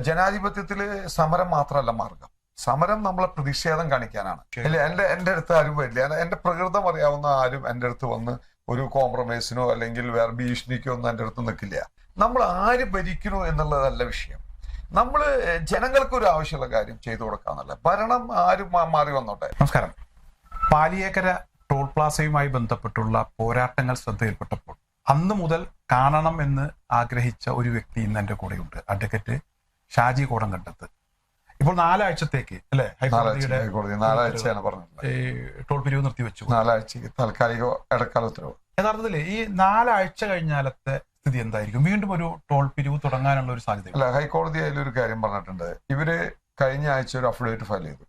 ജനാധിപത്യത്തിൽ സമരം മാത്രമല്ല മാർഗം. സമരം നമ്മളെ പ്രതിഷേധം കാണിക്കാനാണ്. ഇല്ല എന്റെ എന്റെ അടുത്ത് ആരും വരില്ല. എന്റെ- പ്രകൃതം അറിയാവുന്ന ആരും എന്റെ അടുത്ത് വന്ന് ഒരു കോംപ്രമൈസിനോ അല്ലെങ്കിൽ വേറെ ഭീഷണിക്കോ ഒന്നും എന്റെ അടുത്ത് നിൽക്കില്ല. നമ്മൾ ആര് ഭരിക്കണോ എന്നുള്ളതല്ല വിഷയം. നമ്മൾ ജനങ്ങൾക്ക് ഒരു ആവശ്യമുള്ള കാര്യം ചെയ്തു കൊടുക്കാന്നല്ല. ഭരണം ആരും മാറി വന്നോട്ടെ? നമസ്കാരം. പാലിയേക്കര ടോൾ പ്ലാസയുമായി ബന്ധപ്പെട്ടുള്ള പോരാട്ടങ്ങൾ ശ്രദ്ധയിൽപ്പെട്ടപ്പോൾ അന്ന് മുതൽ കാണണം എന്ന് ആഗ്രഹിച്ച ഒരു വ്യക്തി ഇന്ന് എന്റെ കൂടെയുണ്ട്. അഡ്വക്കേറ്റ് ഷാജി കോടങ്കണ്ടത്ത് ഇപ്പോൾ നാലാഴ്ചത്തേക്ക് അല്ലേ? നാലാഴ്ച ഹൈക്കോടതി നാലാഴ്ചയാണ് പറഞ്ഞത് ഈ ടോൾ പിരിവ് നിർത്തിവെച്ചു. നാലാഴ്ചക്ക് താൽക്കാലിക ഇടക്കാല ഉത്തരവ്. യഥാർത്ഥത്തിൽ ഈ നാലാഴ്ച കഴിഞ്ഞാലത്തെ സ്ഥിതി എന്തായിരിക്കും? വീണ്ടും ഒരു ടോൾ പിരിവ് തുടങ്ങാനുള്ള ഒരു സാധ്യത അല്ല ഹൈക്കോടതി അതിലൊരു കാര്യം പറഞ്ഞിട്ടുണ്ട്. ഇവർ കഴിഞ്ഞ ആഴ്ച ഒരു അഫിഡേവിറ്റ് ഫയൽ ചെയ്തു.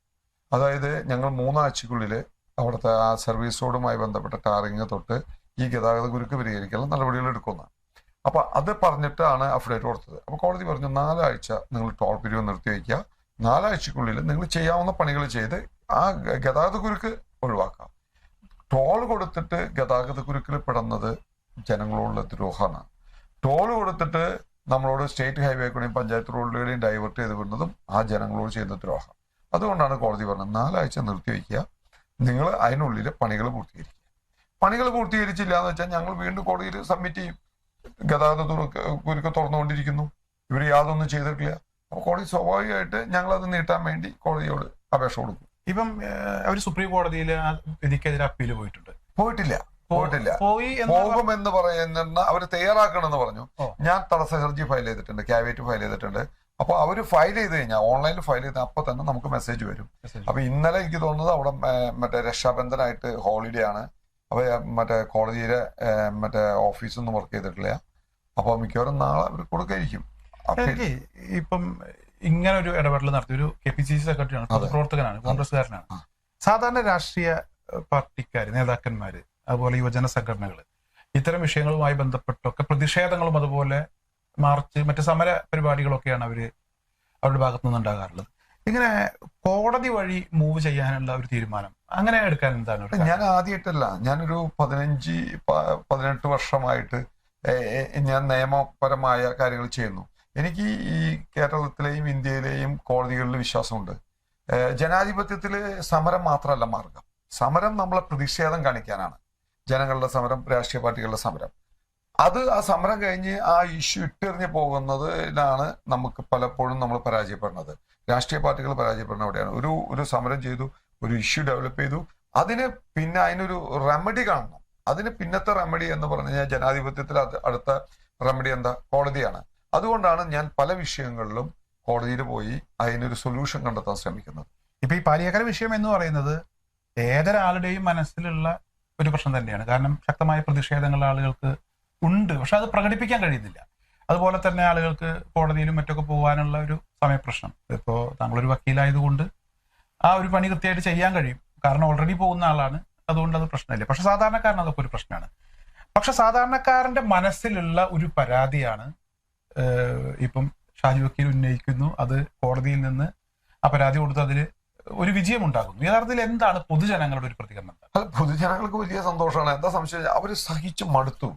അതായത് ഞങ്ങൾ മൂന്നാഴ്ചക്കുള്ളിൽ അവിടുത്തെ ആ സർവീസ് റോഡുമായി ബന്ധപ്പെട്ട ടാറിങ് തൊട്ട് ഈ ഗതാഗത കുരുക്ക് പരിഹരിക്കാനുള്ള നടപടികൾ എടുക്കുന്ന അപ്പൊ അത് പറഞ്ഞിട്ടാണ് അഫിഡേറ്റ് കൊടുത്തത്. അപ്പൊ കോടതി പറഞ്ഞു നാലാഴ്ച നിങ്ങൾ ടോൾ പിരിവ് നിർത്തിവെക്കുക നാലാഴ്ചക്കുള്ളിൽ നിങ്ങൾ ചെയ്യാവുന്ന പണികൾ ചെയ്ത് ആ ഗതാഗത കുരുക്ക് ഒഴിവാക്കാം. ടോൾ കൊടുത്തിട്ട് ഗതാഗത കുരുക്കിൽ പെടുന്നത് ജനങ്ങളോടുള്ള ദ്രോഹമാണ്. ടോൾ കൊടുത്തിട്ട് നമ്മളോട് സ്റ്റേറ്റ് ഹൈവേ കൂടെയും പഞ്ചായത്ത് റോഡിലൂടെയും ഡൈവേർട്ട് ചെയ്ത് വിടുന്നതും ആ ജനങ്ങളോട് ചെയ്യുന്ന ദ്രോഹം. അതുകൊണ്ടാണ് കോടതി പറഞ്ഞത് നാലാഴ്ച നിർത്തി നിർത്തിവെക്കുക നിങ്ങൾ അതിനുള്ളിൽ പണികൾ പൂർത്തീകരിക്കുക. പണികൾ പൂർത്തീകരിച്ചില്ല എന്ന് വെച്ചാൽ ഞങ്ങൾ വീണ്ടും കോടതിയിൽ സബ്മിറ്റ് ചെയ്യും. ഗതാഗത കുരുക്ക് തുറന്നുകൊണ്ടിരിക്കുന്നു. ഇവർ യാതൊന്നും ചെയ്തിട്ടില്ല. അപ്പോൾ കോടതി സ്വാഭാവികമായിട്ട് ഞങ്ങൾ അത് നീട്ടാൻ വേണ്ടി കോടതിയോട് അപേക്ഷ കൊടുക്കും. ഇപ്പം അവർ സുപ്രീം കോടതിയിൽ വിധിക്കെതിരെ അപ്പീൽ പോയിട്ടുണ്ട്. പോയിട്ടില്ല. പോയിട്ടില്ല. പോകുമെന്ന് പറയുന്ന അവർ തയ്യാറാക്കണമെന്ന് പറഞ്ഞു. ഞാൻ തടസ്സ ഹർജി ഫയൽ ചെയ്തിട്ടുണ്ട്. ക്യാബിനറ്റ് ഫയൽ ചെയ്തിട്ടുണ്ട്. അപ്പൊ അവർ ഫയൽ ചെയ്ത് കഴിഞ്ഞാൽ ഓൺലൈനിൽ ഫയൽ ചെയ്ത അപ്പൊ തന്നെ നമുക്ക് മെസ്സേജ് വരും. അപ്പൊ ഇന്നലെ എനിക്ക് തോന്നുന്നത് അവിടെ മറ്റേ രക്ഷാബന്ധനായിട്ട് ഹോളിഡേ ആണ്. അപ്പൊ ഏർ, മറ്റേ കോളേജിലെ മറ്റേ ഓഫീസൊന്നും വർക്ക് ചെയ്തിട്ടില്ല. അപ്പോൾ മിക്കവാറും നാളെ അവർ കൊടുക്കായിരിക്കും എനിക്ക് ഇപ്പം ഇങ്ങനെ ഒരു ഇടപെടൽ നടത്തി. ഒരു കെ പി സി സി സെക്രട്ടറിയാണ് പ്രവർത്തകനാണ് കോൺഗ്രസ്സുകാരനാണ്. സാധാരണ രാഷ്ട്രീയ പാർട്ടിക്കാർ നേതാക്കന്മാര് അതുപോലെ യുവജന സംഘടനകൾ ഇത്തരം വിഷയങ്ങളുമായി ബന്ധപ്പെട്ടൊക്കെ പ്രതിഷേധങ്ങളും അതുപോലെ മാർച്ച് മറ്റ് സമര പരിപാടികളൊക്കെയാണ് അവർ അവരുടെ ഭാഗത്തു നിന്നുണ്ടാകാറുള്ളത് ഇങ്ങനെ കോടതി വഴി മൂവ് ചെയ്യാനുള്ള ഒരു തീരുമാനം അങ്ങനെ എടുക്കാൻ എന്താണ് ഞാൻ ആദ്യമായിട്ടല്ല. ഞാനൊരു പതിനഞ്ച് പതിനെട്ട് വർഷമായിട്ട് ഞാൻ നിയമപരമായ കാര്യങ്ങൾ ചെയ്യുന്നു. എനിക്ക് ഈ കേരളത്തിലെയും ഇന്ത്യയിലെയും കോടതികളിൽ വിശ്വാസമുണ്ട്. ജനാധിപത്യത്തിൽ സമരം മാത്രമല്ല മാർഗം. സമരം നമ്മളെ പ്രതിഷേധം കാണിക്കാനാണ്. ജനങ്ങളുടെ സമരം രാഷ്ട്രീയ പാർട്ടികളുടെ സമരം. അത് ആ സമരം കഴിഞ്ഞ് ആ ഇഷ്യൂ ഇട്ടെറിഞ്ഞ് പോകുന്നതിനാണ് നമുക്ക് പലപ്പോഴും നമ്മൾ പരാജയപ്പെടുന്നത്. രാഷ്ട്രീയ പാർട്ടികൾ പരാജയപ്പെടുന്ന അവിടെയാണ്. ഒരു ഒരു സമരം ചെയ്തു. ഒരു ഇഷ്യൂ ഡെവലപ്പ് ചെയ്തു. അതിന് പിന്നെ അതിനൊരു റെമഡി കാണണം. അതിന് പിന്നത്തെ റെമഡി എന്ന് പറഞ്ഞു കഴിഞ്ഞാൽ ജനാധിപത്യത്തിൽ അടുത്ത റെമഡി എന്താ? കോടതിയാണ്. അതുകൊണ്ടാണ് ഞാൻ പല വിഷയങ്ങളിലും കോടതിയിൽ പോയി അതിനൊരു സൊല്യൂഷൻ കണ്ടെത്താൻ ശ്രമിക്കുന്നത്. ഇപ്പൊ ഈ പാലിയേക്കര വിഷയം എന്ന് പറയുന്നത് ഏതൊരാളുടെയും മനസ്സിലുള്ള ഒരു പ്രശ്നം തന്നെയാണ്. കാരണം ശക്തമായ പ്രതിഷേധങ്ങൾ ആളുകൾക്ക് ഉണ്ട്. പക്ഷെ അത് പ്രകടിപ്പിക്കാൻ കഴിയുന്നില്ല. അതുപോലെ തന്നെ ആളുകൾക്ക് കോടതിയിലും മറ്റൊക്കെ പോകാനുള്ള ഒരു സമയപ്രശ്നം. ഇപ്പോൾ താങ്കളൊരു വക്കീലായതുകൊണ്ട് ആ ഒരു പണി കൃത്യമായിട്ട് ചെയ്യാൻ കഴിയും. കാരണം ഓൾറെഡി പോകുന്ന ആളാണ്. അതുകൊണ്ട് അത് പ്രശ്നമില്ല. പക്ഷെ സാധാരണക്കാരന് അതൊക്കെ ഒരു പ്രശ്നമാണ്. പക്ഷെ സാധാരണക്കാരന്റെ മനസ്സിലുള്ള ഒരു പരാതിയാണ് ഇപ്പം ഷാജി വക്കീൽ ഉന്നയിക്കുന്നു. അത് കോടതിയിൽ നിന്ന് ആ പരാതി കൊടുത്ത് അതിൽ ഒരു വിജയം ഉണ്ടാകുന്നു യഥാർത്ഥത്തിൽ എന്താണ് പൊതുജനങ്ങളുടെ ഒരു പ്രതികരണം? പൊതുജനങ്ങൾക്ക് വലിയ സന്തോഷമാണ്. എന്താ സംശയം? അവർ സഹിച്ചു മടുത്തു.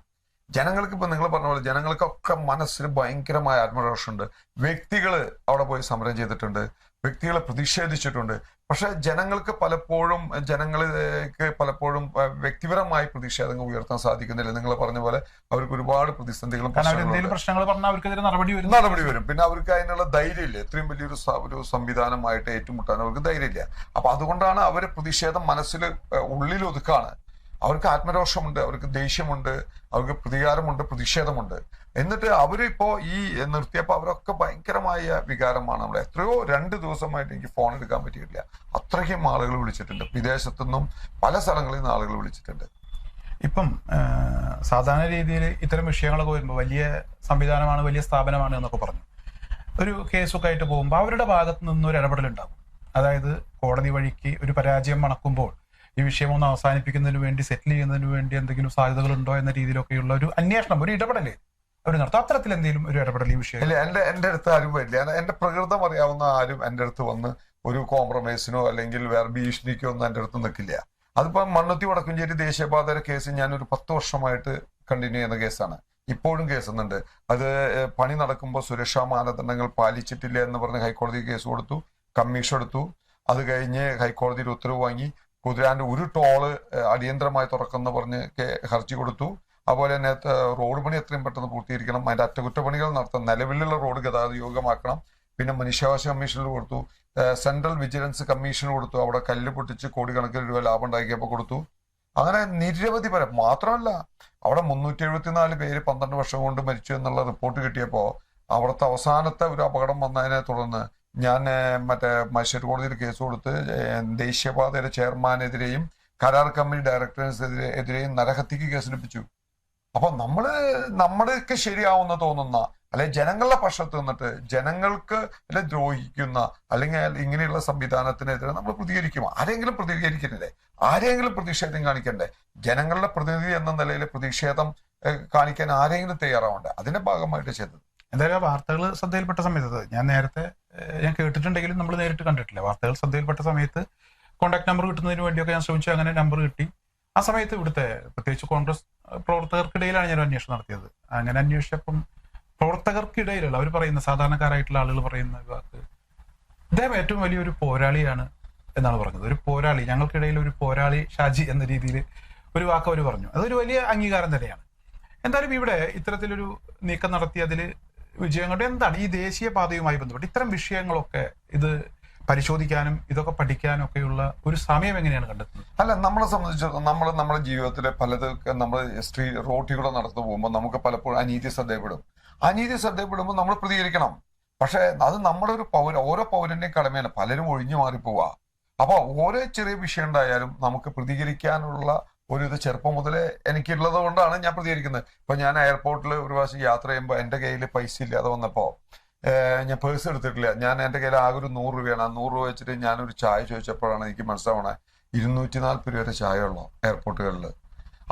ജനങ്ങൾക്ക് ഇപ്പൊ നിങ്ങൾ പറഞ്ഞ പോലെ ജനങ്ങൾക്കൊക്കെ മനസ്സിന് ഭയങ്കരമായ ആത്മരോഷമുണ്ട് വ്യക്തികൾ അവിടെ പോയി സമരം ചെയ്തിട്ടുണ്ട്. വ്യക്തികളെ പ്രതിഷേധിച്ചിട്ടുണ്ട്. പക്ഷെ ജനങ്ങൾക്ക് പലപ്പോഴും ജനങ്ങൾക്ക് പലപ്പോഴും വ്യക്തിപരമായ പ്രതിഷേധങ്ങൾ ഉയർത്താൻ സാധിക്കുന്നില്ല. നിങ്ങൾ പറഞ്ഞ പോലെ അവർക്ക് ഒരുപാട് പ്രതിസന്ധികളും. പ്രശ്നങ്ങൾ പറഞ്ഞാൽ അവർക്കെതിരെ നടപടി വരും. നടപടി വരും. പിന്നെ അവർക്ക് അതിനുള്ള ധൈര്യമില്ല. ഇത്രയും വലിയൊരു ഒരു സംവിധാനമായിട്ട് ഏറ്റുമുട്ടാൻ അവർക്ക് ധൈര്യമില്ല. അപ്പൊ അതുകൊണ്ടാണ് അവർ പ്രതിഷേധം മനസ്സിൽ ഉള്ളിൽ ഒതുക്കാണ്. അവർക്ക് ആത്മരോഷമുണ്ട് അവർക്ക് ദേഷ്യമുണ്ട് അവർക്ക് പ്രതികാരമുണ്ട് പ്രതിഷേധമുണ്ട്. എന്നിട്ട് അവരിപ്പോ ഈ നിർത്തിയപ്പോ അവരൊക്കെ ഭയങ്കരമായ വികാരമാണ്. നമ്മൾ എത്രയോ രണ്ട് ദിവസമായിട്ട് എനിക്ക് ഫോൺ എടുക്കാൻ പറ്റിയിട്ടില്ല. അത്രയ്ക്കും ആളുകൾ വിളിച്ചിട്ടുണ്ട്. വിദേശത്തുനിന്നും പല സ്ഥലങ്ങളിൽ നിന്ന് ആളുകൾ വിളിച്ചിട്ടുണ്ട്. ഇപ്പം സാധാരണ രീതിയിൽ ഇത്തരം വിഷയങ്ങളൊക്കെ വരുമ്പോൾ വലിയ സംവിധാനമാണ് വലിയ സ്ഥാപനമാണ് എന്നൊക്കെ പറഞ്ഞു. ഒരു കേസൊക്കെ ആയിട്ട് പോകുമ്പോൾ അവരുടെ ഭാഗത്ത് നിന്ന് ഒരു ഇടപെടൽ ഉണ്ടാകും അതായത് കോടതി വഴിക്ക് ഒരു പരാജയം മണക്കുമ്പോൾ ഈ വിഷയം ഒന്ന് അവസാനിപ്പിക്കുന്നതിന് വേണ്ടി സെറ്റിൽ ചെയ്യുന്നതിന് വേണ്ടി എന്തെങ്കിലും സാധ്യതകളുണ്ടോ എന്ന രീതിയിലൊക്കെയുള്ള ഒരു അന്വേഷണം ഒരു ഇടപെടൽ അവർ നടത്തും. അത്തരത്തിൽ എന്തെങ്കിലും ഒരു ഇടപെടൽ ഈ വിഷയം. എന്റെ എന്റെ അടുത്ത് ആരും വരില്ല. എന്റെ പ്രകൃതം അറിയാവുന്ന ആരും എന്റെ അടുത്ത് വന്ന് ഒരു കോംപ്രമൈസിനോ അല്ലെങ്കിൽ വേറെ ഭീഷണിക്കോ ഒന്നും എന്റെ അടുത്ത് നിൽക്കില്ല. അതിപ്പോ മണ്ണുത്തി വടക്കുംചേരി ദേശീയപാതയുടെ കേസ് ഞാൻ ഒരു പത്ത് വർഷമായിട്ട് കണ്ടിന്യൂ ചെയ്യുന്ന കേസാണ് ഇപ്പോഴും കേസുന്നുണ്ട്. അത് പണി നടക്കുമ്പോൾ സുരക്ഷാ മാനദണ്ഡങ്ങൾ പാലിച്ചിട്ടില്ല എന്ന് പറഞ്ഞ് ഹൈക്കോടതി കേസ് കൊടുത്തു കമ്മീഷൻ എടുത്തു. അത് കഴിഞ്ഞ് ഹൈക്കോടതിയിൽ ഉത്തരവ് വാങ്ങി. കുതിരാന്റെ ഒരു ടോൾ അടിയന്തരമായി തുറക്കുന്ന പറഞ്ഞ് ഹർജി കൊടുത്തു. അതുപോലെ തന്നെ റോഡ് പണി എത്രയും പെട്ടെന്ന് പൂർത്തീകരിക്കണം. അതിന്റെ അറ്റകുറ്റപ്പണികൾ നടത്തണം നിലവിലുള്ള റോഡ് ഗതാഗത യോഗ്യമാക്കണം. പിന്നെ മനുഷ്യാവകാശ കമ്മീഷനിൽ കൊടുത്തു. സെൻട്രൽ വിജിലൻസ് കമ്മീഷൻ കൊടുത്തു. അവിടെ കല്ല് പൊട്ടിച്ച് കോടിക്കണക്കിന് രൂപ ലാഭം ഉണ്ടാക്കിയപ്പോൾ കൊടുത്തു. അങ്ങനെ നിരവധി പേരെ മാത്രമല്ല അവിടെ മുന്നൂറ്റി എഴുപത്തിനാല് പേര് പന്ത്രണ്ട് വർഷം കൊണ്ട് മരിച്ചു എന്നുള്ള റിപ്പോർട്ട് കിട്ടിയപ്പോൾ അവിടുത്തെ അവസാനത്തെ ഒരു അപകടം വന്നതിനെ തുടർന്ന് ഞാൻ മറ്റേ മജിസ്ട്രേറ്റ് കോടതിയിൽ കേസ് കൊടുത്ത് ദേശീയപാതയുടെ ചെയർമാനെതിരെയും കരാർ കമ്പനി ഡയറക്ടേഴ്സിനെതിരെ എതിരെയും നരഹത്യക്ക് കേസെടുപ്പിച്ചു. അപ്പൊ നമ്മൾ നമ്മുടെയൊക്കെ ശരിയാവുന്ന തോന്നുന്ന അല്ലെ ജനങ്ങളുടെ പക്ഷത്ത് നിന്നിട്ട് ജനങ്ങൾക്ക് അല്ലെ ദ്രോഹിക്കുന്ന അല്ലെങ്കിൽ ഇങ്ങനെയുള്ള സംവിധാനത്തിനെതിരെ നമ്മൾ പ്രതികരിക്കും. ആരെങ്കിലും പ്രതികരിക്കുന്നില്ലേ? ആരെങ്കിലും പ്രതിഷേധം കാണിക്കണ്ടേ? ജനങ്ങളുടെ പ്രതിനിധി എന്ന നിലയിൽ പ്രതിഷേധം കാണിക്കാൻ ആരെങ്കിലും തയ്യാറാവണ്ടേ? അതിന്റെ ഭാഗമായിട്ട് ചെയ്തത്. എന്തായാലും വാർത്തകൾ ശ്രദ്ധയിൽപ്പെട്ട സമയത്ത് ഞാൻ നേരത്തെ ഞാൻ കേട്ടിട്ടുണ്ടെങ്കിലും നമ്മൾ നേരിട്ട് കണ്ടിട്ടില്ല. വാർത്തകൾ ശ്രദ്ധയിൽപ്പെട്ട സമയത്ത് കോൺടാക്ട് നമ്പർ കിട്ടുന്നതിന് വേണ്ടിയൊക്കെ ഞാൻ ശ്രമിച്ചു. അങ്ങനെ നമ്പർ കിട്ടി. ആ സമയത്ത് ഇവിടുത്തെ പ്രത്യേകിച്ച് കോൺഗ്രസ് പ്രവർത്തകർക്കിടയിലാണ് ഞാൻ അന്വേഷണം നടത്തിയത്. അങ്ങനെ അന്വേഷിച്ചപ്പം പ്രവർത്തകർക്കിടയിലുള്ള അവർ പറയുന്ന സാധാരണക്കാരായിട്ടുള്ള ആളുകൾ പറയുന്ന വാക്ക് ഇദ്ദേഹം ഏറ്റവും വലിയൊരു പോരാളിയാണ് എന്നാണ് പറഞ്ഞത്. ഒരു പോരാളി ഞങ്ങൾക്കിടയിൽ ഒരു പോരാളി ഷാജി എന്ന രീതിയിൽ ഒരു വാക്ക് അവർ പറഞ്ഞു. അതൊരു വലിയ അംഗീകാരം തന്നെയാണ്. എന്തായാലും ഇവിടെ ഇത്തരത്തിലൊരു നീക്കം നടത്തി അതിൽ വിജയം കൊണ്ട് എന്താണ് ഈ ദേശീയ പാതയുമായി ബന്ധപ്പെട്ട് ഇത്തരം വിഷയങ്ങളൊക്കെ ഇത് പരിശോധിക്കാനും ഇതൊക്കെ പഠിക്കാനും ഒക്കെയുള്ള ഒരു സമയം എങ്ങനെയാണ് കണ്ടെത്തുന്നത്? അല്ല നമ്മളെ സംബന്ധിച്ചിടത്തോളം നമ്മൾ നമ്മുടെ ജീവിതത്തിലെ പലതൊക്കെ നമ്മൾ സ്ത്രീ റോട്ടിലൂടെ നടന്നു പോകുമ്പോൾ നമുക്ക് പലപ്പോഴും അനീതി ശ്രദ്ധയപ്പെടും. അനീതി ശ്രദ്ധയപ്പെടുമ്പോൾ നമ്മൾ പ്രതികരിക്കണം. പക്ഷേ അത് നമ്മുടെ ഒരു പൗര ഓരോ പൗരന്റെയും കടമയാണ്. പലരും ഒഴിഞ്ഞു മാറിപ്പോവാ. അപ്പൊ ഓരോ ചെറിയ വിഷയം ഉണ്ടായാലും നമുക്ക് പ്രതികരിക്കാനുള്ള ഒരു ഇത് ചെറുപ്പം മുതലേ എനിക്കുള്ളത് കൊണ്ടാണ് ഞാൻ പ്രതികരിക്കുന്നത്. ഇപ്പൊ ഞാൻ എയർപോർട്ടിൽ ഒരു പ്രാവശ്യം യാത്ര ചെയ്യുമ്പോൾ എന്റെ കയ്യിൽ പൈസ ഇല്ലാതെ വന്നപ്പോ ഞാൻ പേഴ്സ് എടുത്തിട്ടില്ല. ഞാൻ എന്റെ കയ്യിൽ ആകെ ഒരു നൂറ് രൂപയാണ്. ആ നൂറ് രൂപ വെച്ചിട്ട് ഞാനൊരു ചായ ചോദിച്ചപ്പോഴാണ് എനിക്ക് മനസ്സിലാവണേ ഇരുന്നൂറ്റി നാൽപ്പത് വരെ ചായ ഉള്ളു എയർപോർട്ടുകളിൽ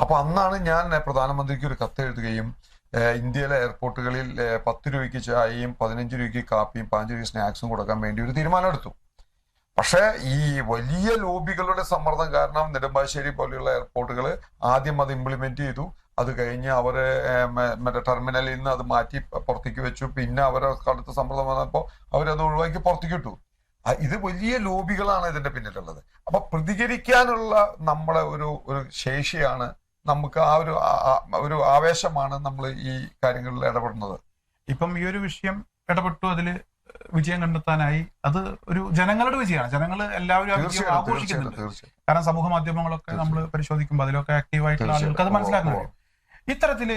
അപ്പൊ അന്നാണ് ഞാൻ പ്രധാനമന്ത്രിക്ക് ഒരു കത്ത് എഴുതുകയും ഇന്ത്യയിലെ എയർപോർട്ടുകളിൽ പത്ത് രൂപയ്ക്ക് ചായയും പതിനഞ്ച് രൂപയ്ക്ക് കാപ്പിയും പതിനഞ്ച് രൂപയ്ക്ക് സ്നാക്സും കൊടുക്കാൻ വേണ്ടി ഒരു തീരുമാനം എടുത്തു പക്ഷേ ഈ വലിയ ലോബികളുടെ സമ്മർദ്ദം കാരണം നെടുമ്പാശ്ശേരി പോലെയുള്ള എയർപോർട്ടുകൾ ആദ്യം അത് ഇംപ്ലിമെന്റ് ചെയ്തു. അത് കഴിഞ്ഞ് അവർ മറ്റേ ടെർമിനലിൽ നിന്ന് അത് മാറ്റി പുറത്തേക്ക് വെച്ചു. പിന്നെ അവരെ കടുത്ത സമ്മർദ്ദം വന്നപ്പോൾ അവരത് ഒഴിവാക്കി പുറത്തേക്ക് ഇട്ടു. ഇത് വലിയ ലോബികളാണ് ഇതിന്റെ പിന്നിലുള്ളത്. അപ്പൊ പ്രതികരിക്കാനുള്ള നമ്മുടെ ഒരു ഒരു ശേഷിയാണ് നമുക്ക് ആ ഒരു ഒരു ആവേശമാണ് നമ്മൾ ഈ കാര്യങ്ങളിൽ ഇടപെടുന്നത്. ഇപ്പം ഈ ഒരു വിഷയം ഇടപെട്ടു. അതിൽ വിജയം കണ്ടെത്താനായി അത് ഒരു ജനങ്ങളുടെ വിജയമാണ്. ജനങ്ങൾ എല്ലാവരും ആ വിജയം ആഘോഷിക്കുന്നുണ്ട്. കാരണം സമൂഹ മാധ്യമങ്ങളൊക്കെ നമ്മൾ പരിശോധിക്കുമ്പോൾ അതിലൊക്കെ ആക്റ്റീവായിട്ടുള്ള ആളുകൾക്ക് അത് മനസ്സിലാക്കുന്നു ഇത്തരത്തിൽ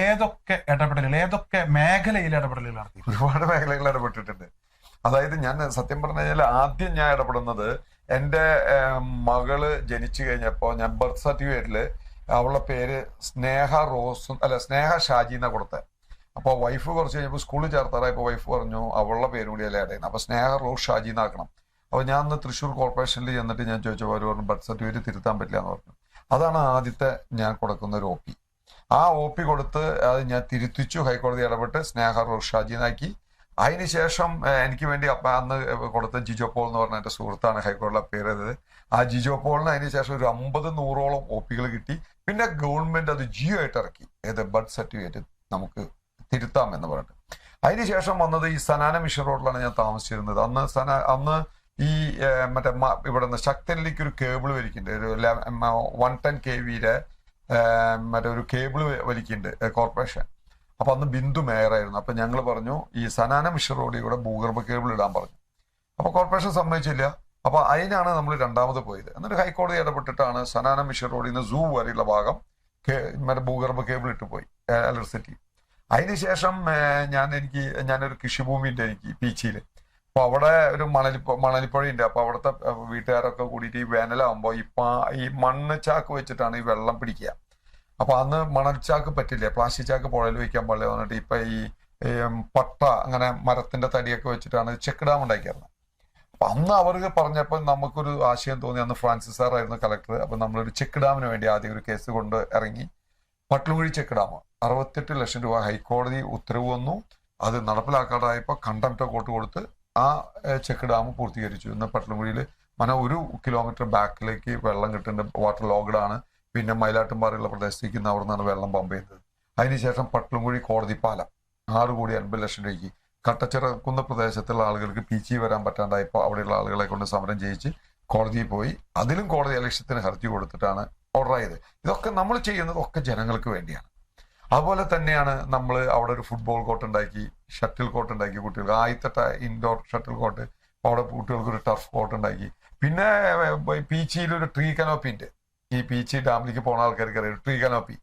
ഏതൊക്കെ ഇടപെടലുകൾ ഏതൊക്കെ മേഖലയിൽ ഇടപെടലുകൾ നടത്തി? ഒരുപാട് മേഖലകൾ ഇടപെട്ടിട്ടുണ്ട്. അതായത് ഞാൻ സത്യം പറഞ്ഞു കഴിഞ്ഞാൽ ആദ്യം ഞാൻ ഇടപെടുന്നത് എന്റെ മകൾ ജനിച്ചു കഴിഞ്ഞപ്പോൾ ഞാൻ ബർത്ത് സർട്ടിഫിക്കറ്റിൽ അവളുടെ പേര് സ്നേഹ റോസ് അല്ല സ്നേഹ ഷാജി എന്നാ കൊടുത്തത് അപ്പോൾ വൈഫ് കുറച്ച് കഴിഞ്ഞപ്പോൾ സ്കൂളിൽ ചേർത്താറായപ്പോൾ വൈഫ് പറഞ്ഞു അവളുടെ പേര് കൂടി അല്ലേ അടയുന്നത് അപ്പോൾ സ്നേഹ റോസ് ഷാജി എന്നാക്കണം. അപ്പോൾ ഞാൻ അന്ന് തൃശ്ശൂർ കോർപ്പറേഷനിൽ ചെന്നിട്ട് ഞാൻ ചോദിച്ചപ്പോൾ അവർ പറഞ്ഞു ബർത്ത് സർട്ടിഫിക്കറ്റ് തിരുത്താൻ പറ്റില്ല എന്ന് പറഞ്ഞു. അതാണ് ആദ്യത്തെ ഞാൻ കൊടുക്കുന്ന ഒരു ഒ പി ആ ഒ പി കൊടുത്ത് അത് ഞാൻ തിരുത്തിച്ചു ഹൈക്കോടതി ഇടപെട്ട് സ്നേഹ റോസ് ഷാജി എന്നാക്കി. അതിനുശേഷം എനിക്ക് വേണ്ടി അപ്പ അന്ന് കൊടുത്ത ജിജോ പോൾ എന്ന് പറഞ്ഞ എന്റെ സുഹൃത്താണ് ഹൈക്കോടതി അപ്പയർ ചെയ്തത് ആ ജിജോ പോളിന് അതിനുശേഷം ഒരു അമ്പത് നൂറോളം ഒ പികൾ കിട്ടി. പിന്നെ ഗവൺമെന്റ് അത് ജിയോ ആയിട്ട് ഇറക്കി. ഏത് ബർത്ത് സർട്ടിഫിക്കറ്റ് നമുക്ക് തിരുത്താം എന്ന് പറഞ്ഞിട്ട്. അതിനുശേഷം വന്നത് ഈ സനാന മിഷൻ റോഡിലാണ് ഞാൻ താമസിച്ചിരുന്നത്. അന്ന് സന അന്ന് ഈ മറ്റേ ഇവിടെ നിന്ന് ശക്തനിലേക്ക് ഒരു കേബിൾ വലിക്കുന്നുണ്ട്. ഒരു വൺ ടെൻ കെ വിയുടെ മറ്റേ ഒരു കേബിൾ വലിക്കുന്നുണ്ട് കോർപ്പറേഷൻ. അപ്പൊ അന്ന് ബിന്ദു മേയറായിരുന്നു. അപ്പൊ ഞങ്ങൾ പറഞ്ഞു ഈ സനാന മിഷൻ റോഡിൽ കൂടെ ഭൂഗർഭ കേബിൾ ഇടാൻ പറഞ്ഞു. അപ്പൊ കോർപ്പറേഷൻ സമ്മതിച്ചില്ല. അപ്പൊ അതിനാണ് നമ്മൾ രണ്ടാമത് പോയത്. എന്നിട്ട് ഹൈക്കോടതി ഇടപെട്ടിട്ടാണ് സനാന മിഷൻ റോഡിൽ നിന്ന് സൂ വരെയുള്ള ഭാഗം മറ്റേ ഭൂഗർഭ കേബിൾ ഇട്ട് പോയി ഇലക്ട്രിസിറ്റി അതിനുശേഷം ഞാൻ എനിക്ക് ഞാനൊരു കൃഷിഭൂമി ഉണ്ട് എനിക്ക് പീച്ചിയിൽ അപ്പൊ അവിടെ ഒരു മണലിപ്പ മണലിപ്പുഴയുണ്ട് അപ്പൊ അവിടുത്തെ വീട്ടുകാരൊക്കെ കൂടിയിട്ട് ഈ വേനലാകുമ്പോൾ ഈ പാ ഈ മണ്ണ് ചാക്ക് വെച്ചിട്ടാണ് ഈ വെള്ളം പിടിക്കുക. അപ്പൊ അന്ന് മണൽ ചാക്ക് പറ്റില്ല? പ്ലാസ്റ്റിക് ചാക്ക് പുഴയിൽ വയ്ക്കാൻ പാടില്ല വന്നിട്ട് ഇപ്പൊ ഈ പട്ട അങ്ങനെ മരത്തിന്റെ തടിയൊക്കെ വെച്ചിട്ടാണ് ചെക്ക് ഡാം ഉണ്ടാക്കിയിരുന്നത്. അപ്പൊ അന്ന് അവർക്ക് പറഞ്ഞപ്പോൾ നമുക്കൊരു ആശയം തോന്നി. അന്ന് ഫ്രാൻസിസ് സാറായിരുന്നു കളക്ടർ. അപ്പൊ നമ്മളൊരു ചെക്ക് ഡാമിന് വേണ്ടി ആദ്യം ഒരു കേസ് കൊണ്ട് ഇറങ്ങി. Pattukuzhi check dam. അറുപത്തെട്ട് ലക്ഷം രൂപ ഹൈക്കോടതി ഉത്തരവ് വന്നു. അത് നടപ്പിലാക്കാതായപ്പോൾ കണ്ടംപ്റ്റ് കോട്ട് കൊടുത്ത് ആ ചെക്ക് ഡാം പൂർത്തീകരിച്ചു. ഇന്ന് പട്ടുകുഴിയിൽ മന ഒരു കിലോമീറ്റർ ബാക്കിലേക്ക് വെള്ളം കിട്ടുന്നുണ്ട് വാട്ടർ ലോഗഡാണ് പിന്നെ മയിലാട്ടുംപാറയുള്ള പ്രദേശത്തേക്ക് ഇന്ന് അവിടെ നിന്നാണ് വെള്ളം പമ്പ് ചെയ്യുന്നത് അതിനുശേഷം പട്ടുകുഴി കോടതി പാലം. ആറ് കോടി അൻപത് ലക്ഷം രൂപയ്ക്ക്. കട്ടച്ചിറക്കുന്ന പ്രദേശത്തുള്ള ആളുകൾക്ക് പീച്ചി വരാൻ പറ്റാണ്ടായപ്പോൾ അവിടെയുള്ള ആളുകളെ കൊണ്ട് സമരം ചെയ്യിച്ച് കോടതിയിൽ പോയി. അതിലും കോടതി അലക്ഷ്യത്തിന് ഹർജി കൊടുത്തിട്ടാണ് ഓർഡറായത് ഇതൊക്കെ നമ്മൾ ചെയ്യുന്നത് ഒക്കെ ജനങ്ങൾക്ക് വേണ്ടിയാണ്. അതുപോലെ തന്നെയാണ് നമ്മൾ അവിടെ ഒരു ഫുട്ബോൾ കോർട്ട് ഉണ്ടാക്കി ഷട്ടിൽ കോർട്ട് ഉണ്ടാക്കി കുട്ടികൾക്ക്. ആദ്യത്തെ ഇൻഡോർ ഷട്ടിൽ കോർട്ട് അവിടെ കുട്ടികൾക്ക് ഒരു ടഫ് കോർട്ട് ഉണ്ടാക്കി. പിന്നെ പീച്ചിയിൽ ഒരു ട്രീ കനോപ്പി ഉണ്ട്. ഈ പീച്ചി ഡാമിലേക്ക് പോണ ആൾക്കാർക്ക് അറിയാം ട്രീ കനോപ്പി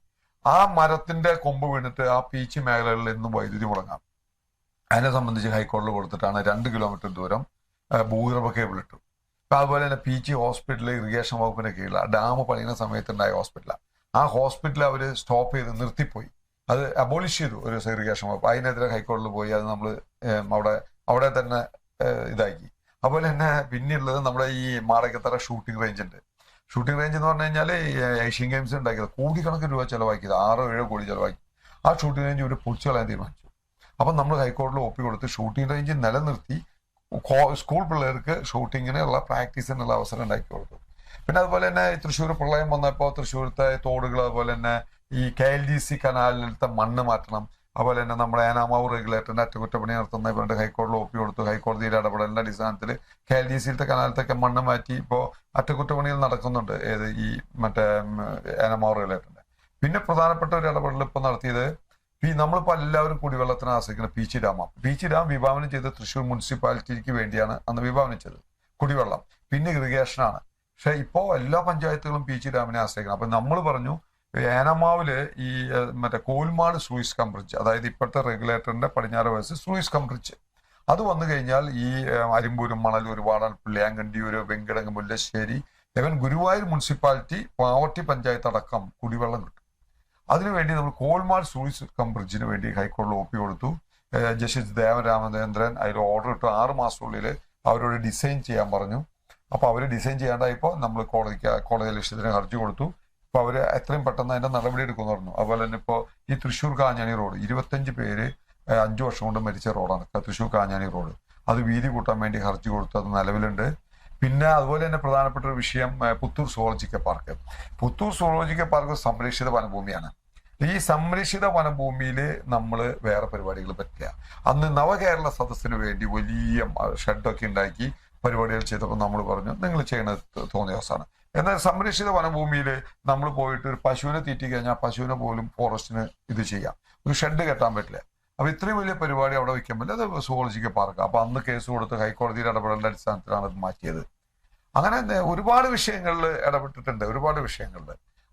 ആ മരത്തിന്റെ കൊമ്പ് വീണിട്ട് ആ പീച്ചി മേഖലകളിൽ നിന്നും വൈദ്യുതി മുടങ്ങാം. അതിനെ സംബന്ധിച്ച് ഹൈക്കോടതി കൊടുത്തിട്ടാണ് രണ്ട് കിലോമീറ്റർ ദൂരം ഭൂഗർഭ കേബിൾ ഇട്ടു അപ്പൊ അതുപോലെ തന്നെ പി ജി ഹോസ്പിറ്റൽ ഇറിഗേഷൻ വകുപ്പിന്റെ കീഴിലാണ് ഡാം പണിയുന്ന സമയത്തുണ്ടായ ഹോസ്പിറ്റലാണ് ആ ഹോസ്പിറ്റൽ അവർ സ്റ്റോപ്പ് ചെയ്ത് നിർത്തിപ്പോയി. അത് അബോളിഷ് ചെയ്തു ഒരു ഇറിഗേഷൻ വകുപ്പ്. അതിനെതിരെ ഹൈക്കോടതിയിൽ പോയി അത് നമ്മൾ അവിടെ അവിടെ തന്നെ ഇതാക്കി. അതുപോലെ തന്നെ പിന്നെയുള്ളത് നമ്മുടെ ഈ മാടക്കത്തറ ഷൂട്ടിംഗ് റേഞ്ച് ഉണ്ട് ഷൂട്ടിംഗ് റേഞ്ച് എന്ന് പറഞ്ഞു കഴിഞ്ഞാൽ ഏഷ്യൻ ഗെയിംസ് ഉണ്ടാക്കിയത്. കോടിക്കണക്കിന് രൂപ ചിലവാക്കിയത്. ആറോ ഏഴോ കോടി ചിലവാക്കി. ആ ഷൂട്ടിംഗ് റേഞ്ച് ഒരു പൊളിച്ചു കളയാൻ തീരുമാനിച്ചു. അപ്പം നമ്മൾ ഹൈക്കോടതിയിൽ ഒപ്പി കൊടുത്ത് ഷൂട്ടിംഗ് റേഞ്ച് നിലനിർത്തി സ്കൂൾ പിള്ളേർക്ക് ഷൂട്ടിങ്ങിനുള്ള പ്രാക്ടീസിനുള്ള അവസരം ഉണ്ടാക്കി കൊടുത്തു പിന്നെ അതുപോലെ തന്നെ തൃശ്ശൂർ പ്രളയം വന്നപ്പോൾ തൃശ്ശൂരത്തെ തോടുകൾ അതുപോലെ തന്നെ ഈ കെ എൽ ഡി സി കനാലിലത്തെ മണ്ണ് മാറ്റണം. അതുപോലെ തന്നെ നമ്മുടെ ഏനാമാവ് റെഗുലേറ്ററിന്റെ അറ്റകുറ്റപ്പണി നടത്തുന്ന ഇവരുടെ ഹൈക്കോടതിയിൽ ഒപ്പി കൊടുത്തു. ഹൈക്കോടതിയുടെ ഇടപെടലിന്റെ അടിസ്ഥാനത്തിൽ കെ എൽ ഡി സിയിലത്തെ കനാലത്തൊക്കെ മണ്ണ് മാറ്റി ഇപ്പോൾ അറ്റകുറ്റപ്പണികൾ നടക്കുന്നുണ്ട്. ഏത് ഈ മറ്റേ ഏനാമാവ് റെഗുലേറ്ററിന്റെ പിന്നെ പ്രധാനപ്പെട്ട ഒരു ഇടപെടൽ ഇപ്പോൾ നടത്തിയത് ഈ നമ്മളിപ്പോൾ എല്ലാവരും കുടിവെള്ളത്തിന് ആശ്രയിക്കുന്ന രാമ. ഡാമാണ് ചി. ഡാം വിഭാവനം ചെയ്ത് തൃശ്ശൂർ മുനിസിപ്പാലിറ്റിക്ക് വേണ്ടിയാണ് അന്ന് വിഭാവനം ചെയ്തത്. കുടിവെള്ളം. പിന്നെ ഇറിഗേഷനാണ്. പക്ഷെ ഇപ്പോൾ എല്ലാ പഞ്ചായത്തുകളും പി. ചി. ഡാമിനെ ആശ്രയിക്കണം. അപ്പൊ നമ്മൾ പറഞ്ഞു ഏനമാവിൽ ഈ മറ്റേ കോൽമാട് സൂയിസ് കം ബ്രിഡ്ജ് അതായത് ഇപ്പോഴത്തെ റെഗുലേറ്ററിന്റെ പടിഞ്ഞാറ് വയസ്സ് സൂയിസ് കം ബ്രിഡ്ജ് അത് വന്നു കഴിഞ്ഞാൽ ഈ അരിമ്പൂരും മണലൂർ വാടാൻപള്ളി ആങ്കണ്ടിയൂര് വെങ്കിടങ്ങ് മുല്ലശ്ശേരി ഇവൻ ഗുരുവായൂർ മുനിസിപ്പാലിറ്റി പാവട്ടി പഞ്ചായത്ത് അടക്കം കുടിവെള്ളം കിട്ടും. അതിനുവേണ്ടി നമ്മൾ കോൾമാർ സൂയിസ് കം ബ്രിഡ്ജിന് വേണ്ടി ഹൈക്കോടതി ഒപ്പി കൊടുത്തു. ജസ്റ്റിസ് ദേവൻ രാമചന്ദ്രൻ അതിൽ ഓർഡർ ഇട്ടു. ആറ് മാസത്തിനുള്ളിൽ അവരോട് ഡിസൈൻ ചെയ്യാൻ പറഞ്ഞു. അപ്പോൾ അവർ ഡിസൈൻ ചെയ്യാണ്ടായപ്പോൾ നമ്മൾ കോടതിക്ക് കോടതി ലക്ഷ്യത്തിന് ഹർജി കൊടുത്തു. അപ്പോൾ അവർ എത്രയും പെട്ടെന്ന് അതിന്റെ നടപടി എടുക്കുമെന്ന് പറഞ്ഞു. അതുപോലെ തന്നെ ഇപ്പോൾ ഈ തൃശ്ശൂർ കാഞ്ഞാണി റോഡ് ഇരുപത്തഞ്ച് പേര് അഞ്ച് വർഷം കൊണ്ട് മരിച്ച റോഡാണ്. തൃശ്ശൂർ കാഞ്ഞാണി റോഡ്. അത് വീതി കൂട്ടാൻ വേണ്ടി ഹർജി കൊടുത്തു നിലവിലുണ്ട്. പിന്നെ അതുപോലെ തന്നെ പ്രധാനപ്പെട്ട ഒരു വിഷയം Puthur zoological park. Puthur zoological park സംരക്ഷിത വനഭൂമിയാണ്. ഈ സംരക്ഷിത വനഭൂമിയിൽ നമ്മൾ വേറെ പരിപാടികൾ പറ്റില്ല. അന്ന് നവകേരള സദസ്സിന് വേണ്ടി വലിയ ഷെഡൊക്കെ ഉണ്ടാക്കി പരിപാടികൾ ചെയ്തപ്പോൾ നമ്മൾ പറഞ്ഞു നിങ്ങൾ ചെയ്യണത് ത- തോന്നിയ ദിവസമാണ്. എന്നാൽ സംരക്ഷിത വനഭൂമിയിൽ നമ്മൾ പോയിട്ട് ഒരു പശുവിനെ തീറ്റി കഴിഞ്ഞാൽ പശുവിനെ പോലും ഫോറസ്റ്റിന് ഇത് ചെയ്യാം. ഒരു ഷെഡ് കെട്ടാൻ പറ്റില്ല. അപ്പൊ ഇത്രയും വലിയ പരിപാടി അവിടെ പറ്റില്ല. അത് സുവോളജിക്ക് പാർക്ക് അപ്പൊ അന്ന് കേസ് കൊടുത്ത് ഹൈക്കോടതിയിൽ ഇടപെടേണ്ട അടിസ്ഥാനത്തിലാണ് അത് മാറ്റിയത്. അങ്ങനെ ഒരുപാട് വിഷയങ്ങളിൽ ഇടപെട്ടിട്ടുണ്ട്. ഒരുപാട് വിഷയങ്ങളിൽ.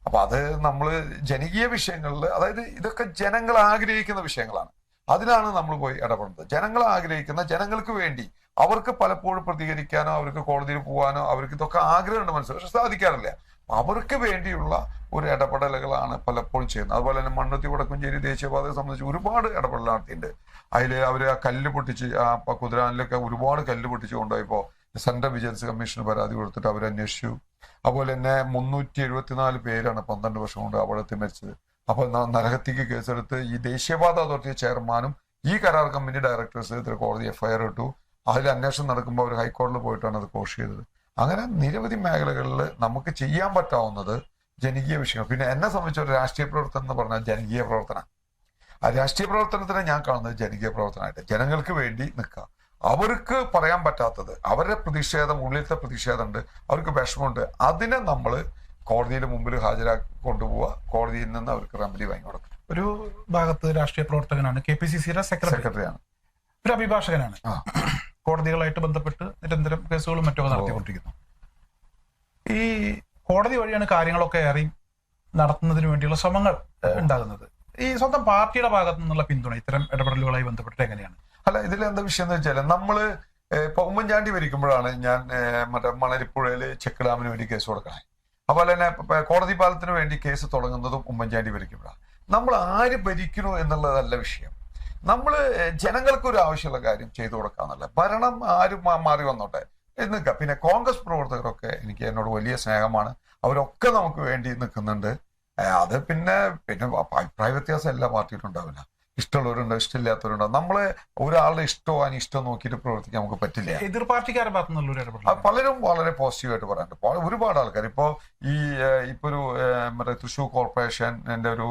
അപ്പൊ അത് നമ്മൾ ജനകീയ വിഷയങ്ങളിൽ അതായത് ഇതൊക്കെ ജനങ്ങൾ ആഗ്രഹിക്കുന്ന വിഷയങ്ങളാണ്. അതിലാണ് നമ്മൾ പോയി ഇടപെടുന്നത്. ജനങ്ങൾ ആഗ്രഹിക്കുന്ന ജനങ്ങൾക്ക് വേണ്ടി അവർക്ക് പലപ്പോഴും പ്രതികരിക്കാനോ അവർക്ക് കോടതിയിൽ പോകാനോ അവർക്ക് ഇതൊക്കെ ആഗ്രഹമുണ്ട് മനസ്സിൽ പക്ഷെ സാധിക്കാറില്ല. അവർക്ക് വേണ്ടിയുള്ള ഒരു ഇടപെടലുകളാണ് പലപ്പോഴും ചെയ്യുന്നത്. അതുപോലെ തന്നെ മണ്ണുത്തി വടക്കുംചേരി ദേശീയപാതയെ സംബന്ധിച്ച് ഒരുപാട് ഇടപെടൽ നടത്തിയിട്ടുണ്ട്. അതിൽ അവർ ആ കല്ല് പൊട്ടിച്ച് ആ കുതിരാനിലൊക്കെ ഒരുപാട് കല്ല് പൊട്ടിച്ച് കൊണ്ടുപോയപ്പോൾ സെൻട്രൽ വിജിലൻസ് കമ്മീഷന് പരാതി കൊടുത്തിട്ട് അവർ അതുപോലെ തന്നെ മുന്നൂറ്റി എഴുപത്തിനാല് പേരാണ് പന്ത്രണ്ട് വർഷം കൊണ്ട് അപകടത്തിൽ മരിച്ചത്. അപ്പൊ ന- നരഹത്യക്ക് കേസെടുത്ത് ഈ ദേശീയപാത അതോറിറ്റി ചെയർമാനും ഈ കരാർ കമ്പനി ഡയറക്ടേഴ്സ് എതിരെ കോടതി എഫ്ഐആർ ഇട്ടു. അതിൽ അന്വേഷണം നടക്കുമ്പോൾ അവർ ഹൈക്കോടതിയിൽ പോയിട്ടാണ് അത് കോഷ് ചെയ്തത്. അങ്ങനെ നിരവധി മേഖലകളിൽ നമുക്ക് ചെയ്യാൻ പറ്റാവുന്നത് ജനകീയ വിഷയങ്ങൾ. പിന്നെ എന്നെ സംബന്ധിച്ച് ഒരു രാഷ്ട്രീയ പ്രവർത്തനം എന്ന് പറഞ്ഞാൽ ജനകീയ പ്രവർത്തനം ആ രാഷ്ട്രീയ പ്രവർത്തനത്തിനെ ഞാൻ കാണുന്നത് ജനകീയ പ്രവർത്തനമായിട്ട്. ജനങ്ങൾക്ക് വേണ്ടി നിൽക്കുക. അവർക്ക് പറയാൻ പറ്റാത്തത് അവരുടെ പ്രതിഷേധം ഉള്ളിലത്തെ പ്രതിഷേധമുണ്ട് അവർക്ക് വിഷമമുണ്ട്. അതിനെ നമ്മൾ കോടതിയുടെ മുമ്പിൽ ഹാജരാക്കി കൊണ്ടുപോവുക കോടതിയിൽ നിന്ന് അവർക്ക് റെമഡി വാങ്ങി കൊടുക്കുക ഒരു ഭാഗത്ത് രാഷ്ട്രീയ പ്രവർത്തകനാണ്. കെ പി സി സിയുടെ സെക്രട്ടറി സെക്രട്ടറിയാണ് ഒരു അഭിഭാഷകനാണ്. കോടതികളായിട്ട് ബന്ധപ്പെട്ട് നിരന്തരം കേസുകളും മറ്റൊക്കെ നടത്തിക്കൊണ്ടിരിക്കുന്നു. ഈ കോടതി വഴിയാണ് കാര്യങ്ങളൊക്കെ ഏറി നടത്തുന്നതിന് വേണ്ടിയുള്ള ശ്രമങ്ങൾ ഉണ്ടാകുന്നത്. ഈ സ്വന്തം പാർട്ടിയുടെ ഭാഗത്തു നിന്നുള്ള പിന്തുണ ഇത്തരം ഇടപെടലുകളായി ബന്ധപ്പെട്ട് എങ്ങനെയാണ്? അല്ല ഇതിൽ എന്താ വിഷയം എന്ന് വെച്ചാൽ നമ്മൾ ഇപ്പൊ ഉമ്മൻചാണ്ടി ഭരിക്കുമ്പോഴാണ് ഞാൻ മറ്റേ മണലിപ്പുഴയിൽ ചെക്ക് ഡാമിന് വേണ്ടി കേസ് കൊടുക്കണേ. അതുപോലെ തന്നെ കോടതി പാലത്തിന് വേണ്ടി കേസ് തുടങ്ങുന്നതും ഉമ്മൻചാണ്ടി ഭരിക്കുമ്പോഴാണ്. നമ്മൾ ആര് ഭരിക്കണു എന്നുള്ളതല്ല വിഷയം. നമ്മൾ ജനങ്ങൾക്കൊരു ആവശ്യമുള്ള കാര്യം ചെയ്തു കൊടുക്കാന്നല്ല. ഭരണം ആരും മാറി വന്നോട്ടെ? നിൽക്കുക പിന്നെ കോൺഗ്രസ് പ്രവർത്തകരൊക്കെ എനിക്ക് എന്നോട് വലിയ സ്നേഹമാണ്. അവരൊക്കെ നമുക്ക് വേണ്ടി നിൽക്കുന്നുണ്ട്. അത് പിന്നെ പിന്നെ അഭിപ്രായ വ്യത്യാസം എല്ലാ പാർട്ടിയിലും ഉണ്ടാവില്ല. ഇഷ്ടമുള്ളവരുണ്ടോ? ഇഷ്ടമില്ലാത്തവരുണ്ടോ? നമ്മൾ ഒരാളുടെ ഇഷ്ടമോ അനിഷ്ടോ നോക്കിയിട്ട് പ്രവർത്തിക്കാൻ നമുക്ക് പറ്റില്ല. എതിർ പാർട്ടിക്കാരെ ഭാഗത്തു നിന്നുള്ള ഒരു പലരും വളരെ പോസിറ്റീവായിട്ട് പറയാറുണ്ട്. ഒരുപാട് ആൾക്കാർ ഇപ്പോ ഈ ഇപ്പൊ ഒരു മറ്റേ തൃശ്ശൂർ കോർപ്പറേഷൻ എന്റെ ഒരു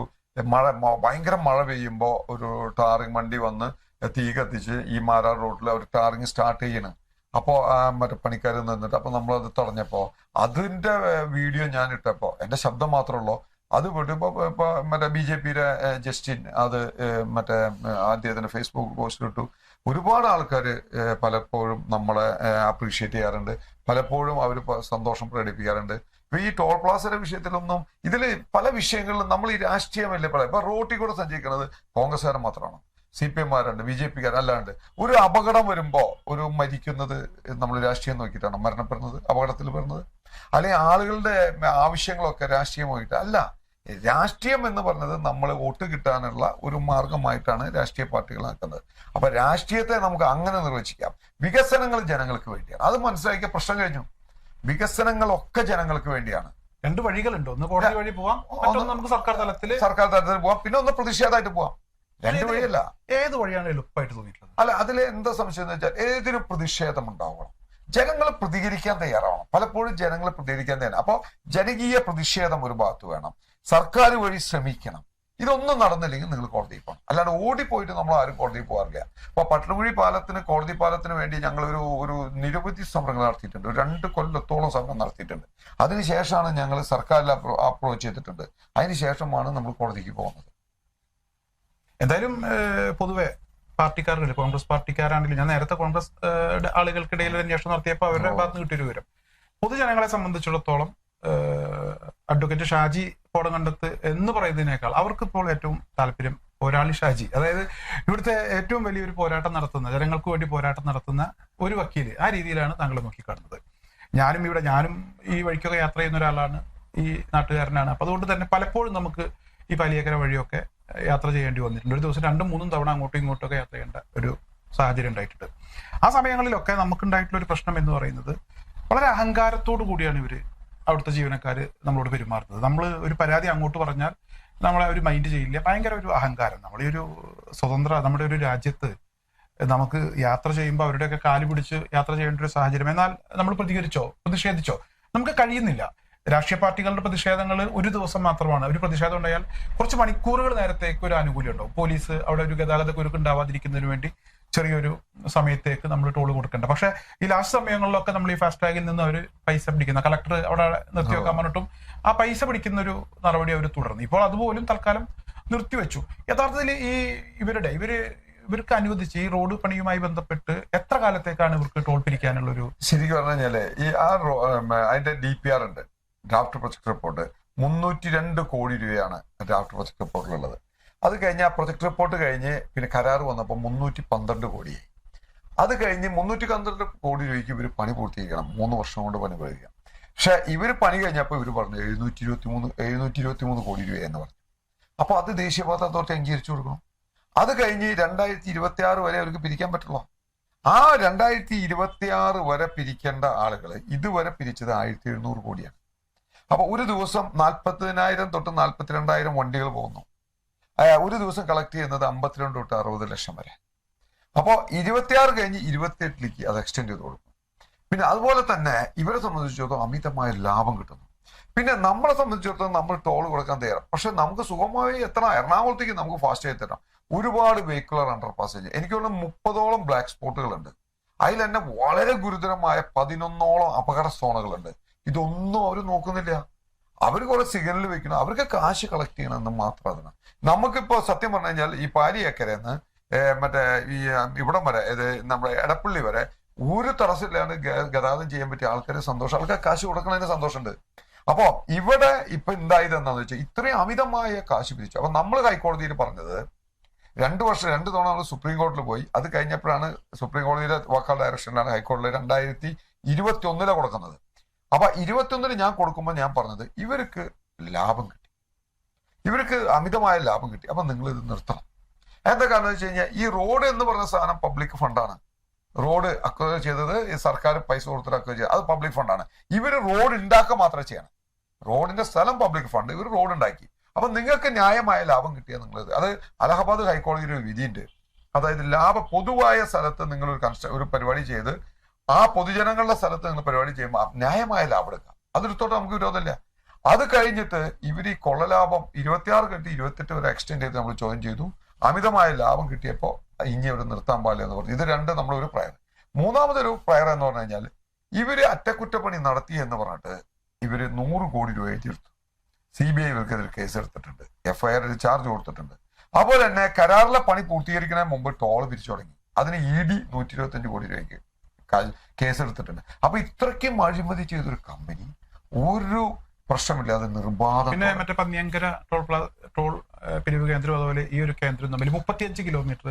മഴ ഭയങ്കര മഴ പെയ്യുമ്പോൾ ഒരു ടാറിങ് വണ്ടി വന്ന് തീ കത്തിച്ച് ഈ മാരാർ റോഡിൽ അവർ ടാറിങ് സ്റ്റാർട്ട് ചെയ്യണം. അപ്പോൾ മറ്റേ പണിക്കാർ നിന്നിട്ട് അപ്പോൾ നമ്മളത് തടഞ്ഞപ്പോൾ അതിന്റെ വീഡിയോ ഞാൻ ഇട്ടപ്പോൾ എന്റെ ശബ്ദം മാത്രമുള്ളൂ അത് വിടുമ്പോൾ ഇപ്പോൾ മറ്റേ ബി ജെ പിയുടെ ജസ്റ്റിൻ അത് മറ്റേ ഏഹ്, ഫേസ്ബുക്ക് പോസ്റ്റ് ഇട്ടു. ഒരുപാട് ആൾക്കാർ പലപ്പോഴും നമ്മളെ അപ്രീഷിയേറ്റ് ചെയ്യാറുണ്ട്. പലപ്പോഴും അവർ സന്തോഷം പ്രകടിപ്പിക്കാറുണ്ട്. ഇപ്പൊ ഈ ടോൾ പ്ലാസയുടെ വിഷയത്തിലൊന്നും ഇതിൽ പല വിഷയങ്ങളിലും നമ്മൾ ഈ രാഷ്ട്രീയമല്ലേ പറയാം. ഇപ്പൊ റോട്ടിൽ കൂടെ സഞ്ചരിക്കുന്നത് കോൺഗ്രസ്സുകാരൻ മാത്രമാണ്. സി പി എംമാരുണ്ട് ബി ജെ പിക്കാർ അല്ലാണ്ട്. ഒരു അപകടം വരുമ്പോ ഒരു മരിക്കുന്നത് നമ്മൾ രാഷ്ട്രീയം നോക്കിയിട്ടാണ്? മരണപ്പെടുന്നത് അപകടത്തിൽ വരുന്നത് അല്ലെങ്കിൽ ആളുകളുടെ ആവശ്യങ്ങളൊക്കെ രാഷ്ട്രീയം നോക്കിയിട്ട് അല്ല. രാഷ്ട്രീയം എന്ന് പറഞ്ഞത് നമ്മൾ വോട്ട് കിട്ടാനുള്ള ഒരു മാർഗമായിട്ടാണ് രാഷ്ട്രീയ പാർട്ടികൾ ആക്കുന്നത് അപ്പൊ രാഷ്ട്രീയത്തെ നമുക്ക് അങ്ങനെ നിർവചിക്കാം. വികസനങ്ങൾ ജനങ്ങൾക്ക് വേണ്ടിയാണ്. അത് മനസ്സിലാക്കിയ പ്രശ്നം കഴിഞ്ഞു. വികസനങ്ങളൊക്കെ ജനങ്ങൾക്ക് വേണ്ടിയാണ്. രണ്ട് വഴികളുണ്ട്. ഒന്ന് കോടതി വഴി പോവാം നമുക്ക് സർക്കാർ തലത്തിൽ സർക്കാർ തലത്തിൽ പോവാം. പിന്നെ ഒന്ന് പ്രതിഷേധമായിട്ട് പോവാം. രണ്ട് വഴിയല്ല. ഏത് വഴിയാണ് എളുപ്പമായിട്ട് തോന്നിയിട്ടുള്ളത്? അല്ല അതിൽ എന്താ സംശയം എന്ന് വെച്ചാൽ ഏതൊരു പ്രതിഷേധം ഉണ്ടാവണം? ജനങ്ങൾ പ്രതികരിക്കാൻ തയ്യാറാവണം. പലപ്പോഴും ജനങ്ങൾ പ്രതികരിക്കാൻ തയ്യാറാണ് അപ്പോൾ ജനകീയ പ്രതിഷേധം ഒരു ഭാഗത്ത് വേണം. സർക്കാർ വഴി ശ്രമിക്കണം. ഇതൊന്നും നടന്നില്ലെങ്കിൽ നിങ്ങൾ കോടതിയിൽ പോകണം. അല്ലാണ്ട് ഓടിപ്പോയിട്ട് നമ്മൾ ആരും കോടതിയിൽ പോകാറില്ല. അപ്പൊ പട്ടണകുഴി പാലത്തിന് കോടതി പാലത്തിന് വേണ്ടി ഞങ്ങൾ ഒരു ഒരു നിരവധി സമരങ്ങൾ നടത്തിയിട്ടുണ്ട്. ഒരു രണ്ട് കൊല്ലത്തോളം സമരം നടത്തിയിട്ടുണ്ട്. അതിനുശേഷമാണ് ഞങ്ങൾ സർക്കാരിൽ അപ്രോച്ച് ചെയ്തിട്ടുണ്ട്. അതിനുശേഷമാണ് നമ്മൾ കോടതിക്ക് പോകുന്നത്. എന്തായാലും പൊതുവെ പാർട്ടിക്കാരുണ്ട് കോൺഗ്രസ് പാർട്ടിക്കാരാണെങ്കിലും ഞാൻ നേരത്തെ കോൺഗ്രസ് ആളുകൾക്കിടയിൽ അന്വേഷണം നടത്തിയപ്പോൾ അവരുടെ. ഭാഗത്ത് കിട്ടിയൊരു വിവരം. പൊതുജനങ്ങളെ സംബന്ധിച്ചിടത്തോളം അഡ്വക്കേറ്റ് ഷാജി കോടങ്കണ്ടത്ത് എന്ന് പറയുന്നതിനേക്കാൾ അവർക്ക് ഇപ്പോൾ ഏറ്റവും താല്പര്യം പോരാളി ഷാജി. അതായത് ഇവിടുത്തെ ഏറ്റവും വലിയൊരു പോരാട്ടം നടത്തുന്ന ജനങ്ങൾക്ക് വേണ്ടി പോരാട്ടം നടത്തുന്ന ഒരു വക്കീൽ ആ രീതിയിലാണ് താങ്കൾ നോക്കിക്കാണുന്നത്. ഞാനും ഇവിടെ ഞാനും ഈ വഴിക്കൊക്കെ യാത്ര ചെയ്യുന്ന ഒരാളാണ് ഈ നാട്ടുകാരനാണ്. അപ്പൊ അതുകൊണ്ട് തന്നെ പലപ്പോഴും നമുക്ക് ഈ പലിയേക്കര വഴിയൊക്കെ യാത്ര ചെയ്യേണ്ടി വന്നിട്ടുണ്ട്. ഒരു ദിവസം രണ്ടും മൂന്നും തവണ അങ്ങോട്ടും ഇങ്ങോട്ടും ഒക്കെ യാത്ര ചെയ്യേണ്ട ഒരു സാഹചര്യം ഉണ്ടായിട്ടുണ്ട്. ആ സമയങ്ങളിലൊക്കെ നമുക്കുണ്ടായിട്ടുള്ള ഒരു പ്രശ്നം എന്ന് പറയുന്നത് വളരെ അഹങ്കാരത്തോടു കൂടിയാണ് ഇവർ അവിടുത്തെ ജീവനക്കാർ നമ്മളോട് പെരുമാറുന്നത്. നമ്മൾ ഒരു പരാതി അങ്ങോട്ട് പറഞ്ഞാൽ നമ്മളെ ഒരു മൈൻഡ് ചെയ്യില്ല. ഭയങ്കര ഒരു അഹങ്കാരം. നമ്മുടെ ഒരു സ്വതന്ത്ര നമ്മുടെ ഒരു രാജ്യത്ത് നമുക്ക് യാത്ര ചെയ്യുമ്പോൾ അവരുടെയൊക്കെ കാൽ പിടിച്ച് യാത്ര ചെയ്യേണ്ട ഒരു സാഹചര്യം. എന്നാൽ നമ്മൾ പ്രതികരിച്ചോ പ്രതിഷേധിച്ചോ? നമുക്ക് കഴിയുന്നില്ല. രാഷ്ട്രീയ പാർട്ടികളുടെ പ്രതിഷേധങ്ങൾ ഒരു ദിവസം മാത്രമാണ്. ഒരു പ്രതിഷേധം ഉണ്ടായാൽ കുറച്ച് മണിക്കൂറുകൾ നേരത്തേക്ക് ഒരു ആനുകൂല്യം ഉണ്ടാവും. പോലീസ് അവിടെ ഒരു ഗതാഗത കുരുക്ക് ഉണ്ടാവാതിരിക്കുന്നതിന് വേണ്ടി ചെറിയൊരു സമയത്തേക്ക് നമ്മൾ ടോൾ കൊടുക്കേണ്ട. പക്ഷെ ഈ ലാസ്റ്റ് സമയങ്ങളിലൊക്കെ നമ്മൾ ഈ ഫാസ്റ്റ് ടാഗിൽ നിന്ന് അവർ പൈസ പിടിക്കുന്ന കളക്ടർ അവിടെ നിർത്തി വെക്കാൻ പറഞ്ഞിട്ടും ആ പൈസ പിടിക്കുന്ന ഒരു നടപടി അവർ തുടർന്നു. ഇപ്പോൾ അതുപോലും തൽക്കാലം നിർത്തിവെച്ചു യഥാർത്ഥത്തിൽ ഈ ഇവരുടെ ഇവർ ഇവർക്ക് അനുവദിച്ച് ഈ റോഡ് പണിയുമായി ബന്ധപ്പെട്ട് എത്ര കാലത്തേക്കാണ് ഇവർക്ക് ടോൾ പിരിക്കാനുള്ള ഒരു ശരിക്കും പറഞ്ഞു കഴിഞ്ഞാൽ ഈ ആ അതിന്റെ ഡി പി ആർ ഉണ്ട് ഡ്രാഫ്റ്റ് പ്രൊജക്ട് റിപ്പോർട്ട് മുന്നൂറ്റി രണ്ട് കോടി രൂപയാണ് ഡ്രാഫ്റ്റ് പ്രൊജക്ട് റിപ്പോർട്ടിലുള്ളത് അത് കഴിഞ്ഞ് ആ പ്രൊജക്ട് റിപ്പോർട്ട് കഴിഞ്ഞ് പിന്നെ കരാർ വന്നപ്പോൾ മുന്നൂറ്റി പന്ത്രണ്ട് കോടിയായി. അത് കഴിഞ്ഞ് മുന്നൂറ്റി പന്ത്രണ്ട് കോടി രൂപയ്ക്ക് ഇവർ പണി പൂർത്തീകരിക്കണം. മൂന്ന് വർഷം കൊണ്ട് പണി പൂർത്തീകരിക്കണം പക്ഷേ ഇവർ പണി കഴിഞ്ഞപ്പോൾ ഇവർ പറഞ്ഞു എഴുന്നൂറ്റി ഇരുപത്തി മൂന്ന് എഴുന്നൂറ്റി ഇരുപത്തി മൂന്ന് കോടി രൂപ എന്ന് പറഞ്ഞു. അപ്പോൾ അത് ദേശീയപാത അതോറിറ്റി അംഗീകരിച്ചു കൊടുക്കണം. അത് കഴിഞ്ഞ് രണ്ടായിരത്തി ഇരുപത്തി ആറ് വരെ അവർക്ക് പിരിക്കാൻ പറ്റുള്ളൂ. ആ രണ്ടായിരത്തി ഇരുപത്തി ആറ് വരെ പിരിക്കേണ്ട ആളുകൾ ഇതുവരെ പിരിച്ചത് ആയിരത്തി എഴുന്നൂറ് കോടിയാണ്. അപ്പോൾ ഒരു ദിവസം നാൽപ്പത്തിനായിരം തൊട്ട് നാൽപ്പത്തിരണ്ടായിരം വണ്ടികൾ പോകുന്നു. ഒരു ദിവസം കളക്ട് ചെയ്യുന്നത് അമ്പത്തിരണ്ട് തൊട്ട് അറുപത് ലക്ഷം വരെ. അപ്പോൾ ഇരുപത്തിയാറ് കഴിഞ്ഞ് ഇരുപത്തിയെട്ടിലേക്ക് അത് എക്സ്റ്റെൻഡ് ചെയ്ത് കൊടുക്കും. പിന്നെ അതുപോലെ തന്നെ ഇവരെ സംബന്ധിച്ചിടത്തോളം അമിതമായ ലാഭം കിട്ടുന്നു. പിന്നെ നമ്മളെ സംബന്ധിച്ചിടത്തോളം നമ്മൾ ടോൾ കൊടുക്കാൻ തയ്യാറാണ്. പക്ഷെ നമുക്ക് സുഖമായി എത്തണം. എറണാകുളത്തേക്ക് നമുക്ക് ഫാസ്റ്റ് ആയി തരണം ഒരുപാട് വെഹിക്കുലർ അണ്ടർ പാസേജ് എനിക്ക് തോന്നുന്നു മുപ്പതോളം ബ്ലാക്ക് സ്പോട്ടുകളുണ്ട് അതിൽ തന്നെ വളരെ ഗുരുതരമായ പതിനൊന്നോളം അപകട സോണുകളുണ്ട് ഇതൊന്നും അവർ നോക്കുന്നില്ല. അവർ കുറെ സിഗ്നൽ വെക്കണം. അവർക്ക് കാശ് കളക്ട് ചെയ്യണമെന്ന് മാത്രം അതിന്. നമുക്കിപ്പോ സത്യം പറഞ്ഞു കഴിഞ്ഞാൽ ഈ പാലിയേക്കരന്ന് മറ്റേ ഈ ഇവിടം വരെ ഇത് നമ്മുടെ എടപ്പള്ളി വരെ ഒരു തടസ്സമില്ലാണ്ട് ഗതാഗതം ചെയ്യാൻ പറ്റിയ ആൾക്കാരെ സന്തോഷം. ആൾക്കാർ കാശ് കൊടുക്കണതിന് സന്തോഷമുണ്ട്. അപ്പോ ഇവിടെ ഇപ്പൊ എന്തായത് എന്താന്ന് വെച്ചാൽ ഇത്രയും അമിതമായ കാശ് പിരിച്ചു. അപ്പൊ നമ്മൾ ഹൈക്കോടതിയിൽ പറഞ്ഞത് രണ്ടു വർഷം രണ്ട് തവണ നമ്മൾ സുപ്രീം കോടതിയിൽ പോയി. അത് കഴിഞ്ഞപ്പോഴാണ് സുപ്രീം കോടതിയിലെ വാക്കാൾ ഡയറക്ഷനിലാണ് ഹൈക്കോടതിയിൽ രണ്ടായിരത്തി ഇരുപത്തി ഒന്നിലെ കൊടുക്കുന്നത്. അപ്പൊ ഇരുപത്തിയൊന്നിന് ഞാൻ കൊടുക്കുമ്പോൾ ഞാൻ പറഞ്ഞത് ഇവർക്ക് ലാഭം കിട്ടി. ഇവർക്ക് അമിതമായ ലാഭം കിട്ടി. അപ്പൊ നിങ്ങൾ ഇത് നിർത്തണം. എന്താ കാരണം വെച്ച് കഴിഞ്ഞാൽ ഈ റോഡ് എന്ന് പറഞ്ഞ സാധനം പബ്ലിക് ഫണ്ടാണ് റോഡ് അക്വയർ ചെയ്തത് സർക്കാർ പൈസ കൊടുത്തിട്ട് അക്വയർ ചെയ്തത്. അത് പബ്ലിക് ഫണ്ടാണ് ഇവർ റോഡ് ഉണ്ടാക്കുക മാത്രമേ ചെയ്യണം. റോഡിന്റെ സ്ഥലം പബ്ലിക് ഫണ്ട് ഇവർ റോഡ് ഉണ്ടാക്കി അപ്പൊ നിങ്ങൾക്ക് ന്യായമായ ലാഭം കിട്ടിയ നിങ്ങൾ അത് അലഹബാദ് ഹൈക്കോടതിയിൽ ഒരു വിധിയുണ്ട്. അതായത് ലാഭ പൊതുവായ സ്ഥലത്ത് നിങ്ങൾ ഒരു കൺസ്ട്ര ഒരു പരിപാടി ചെയ്ത് ആ പൊതുജനങ്ങളുടെ സ്ഥലത്ത് നിങ്ങൾ പരിപാടി ചെയ്യുമ്പോൾ ന്യായമായ ലാഭം എടുക്കാം. അതെടുത്തോട്ട് നമുക്ക് വിരോധമില്ല. അത് കഴിഞ്ഞിട്ട് ഇവർ ഈ കൊള്ളലാഭം ഇരുപത്തിയാറ് കെട്ടി ഇരുപത്തെട്ട് വരെ എക്സ്റ്റെൻഡ് ചെയ്ത് നമ്മൾ ജോയിൻ ചെയ്തു. അമിതമായ ലാഭം കിട്ടിയപ്പോൾ ഇനി അവർ നിർത്താൻ പാടില്ല എന്ന് പറഞ്ഞു. ഇത് രണ്ട് നമ്മളൊരു പ്രയർ മൂന്നാമതൊരു പ്രയർ എന്ന് പറഞ്ഞു കഴിഞ്ഞാൽ ഇവർ അറ്റകുറ്റപ്പണി നടത്തി എന്ന് പറഞ്ഞിട്ട് ഇവർ നൂറ് കോടി രൂപ എഴുതിയെടുത്തു. സി ബി ഐ ഇവർക്കെതിരെ കേസ് എടുത്തിട്ടുണ്ട്. എഫ്ഐആർ ചാർജ് കൊടുത്തിട്ടുണ്ട്. അതുപോലെ തന്നെ കരാറിലെ പണി പൂർത്തീകരിക്കുന്നതിന് മുമ്പ് ടോൾ പിരിച്ചു തുടങ്ങി. അതിന് ഇ ഡി നൂറ്റി ഇരുപത്തഞ്ച് കോടി രൂപയ്ക്ക്. ക- കേസ് എടുത്തിട്ടുണ്ട്. അപ്പൊ ഇത്രയ്ക്കും അഴിമതി ചെയ്തൊരു കമ്പനി ഒരു പ്രശ്നമില്ലാതെ നിർബാധം പിന്നെ മറ്റേ പന്നിയങ്കര ടോൾ ടോൾ പിരിവ് കേന്ദ്രം അതുപോലെ ഈ ഒരു കേന്ദ്രം തമ്മിൽ മുപ്പത്തിയഞ്ച് കിലോമീറ്റർ.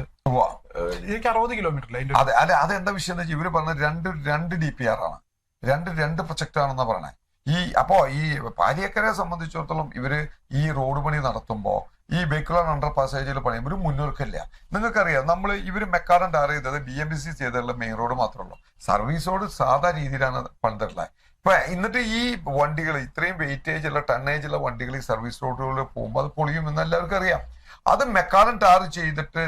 എനിക്ക് അറുപത് കിലോമീറ്റർ അതെ അതെ അതെന്താ വിഷയം എന്ന് വെച്ചാൽ ഇവർ പറഞ്ഞ രണ്ട് രണ്ട് ഡി പി ആർ ആണ്. രണ്ട് രണ്ട് പ്രൊജക്ട് ആണെന്നാ പറയണേ. ഈ അപ്പോ ഈ പാലിയക്കരയെ സംബന്ധിച്ചിടത്തോളം ഇവർ ഈ റോഡ് പണി നടത്തുമ്പോ ഈ വെഹിക്കുലർ അണ്ടർ പാസേജിൽ പണിയും ഒരു മുന്നോർക്കില്ല നിങ്ങൾക്കറിയാം നമ്മൾ ഇവർ മെക്കാഡൻ ടാർ ചെയ്തത് ബി എം ബി സി ചെയ്തിട്ടുള്ള മെയിൻ റോഡ് മാത്രമേ സർവീസ് റോഡ് സാധാ രീതിയിലാണ് പണിതിട്ടുള്ളത് ഇപ്പൊ എന്നിട്ട് ഈ വണ്ടികൾ ഇത്രയും വെയിറ്റേജ് ഉള്ള ടണ്ണേജ് ഉള്ള വണ്ടികൾ ഈ സർവീസ് റോഡുകളിൽ പോകുമ്പോൾ അത് പൊളിയും എന്ന് എല്ലാവർക്കും അറിയാം. അത് മെക്കാഡൻ ടാർ ചെയ്തിട്ട്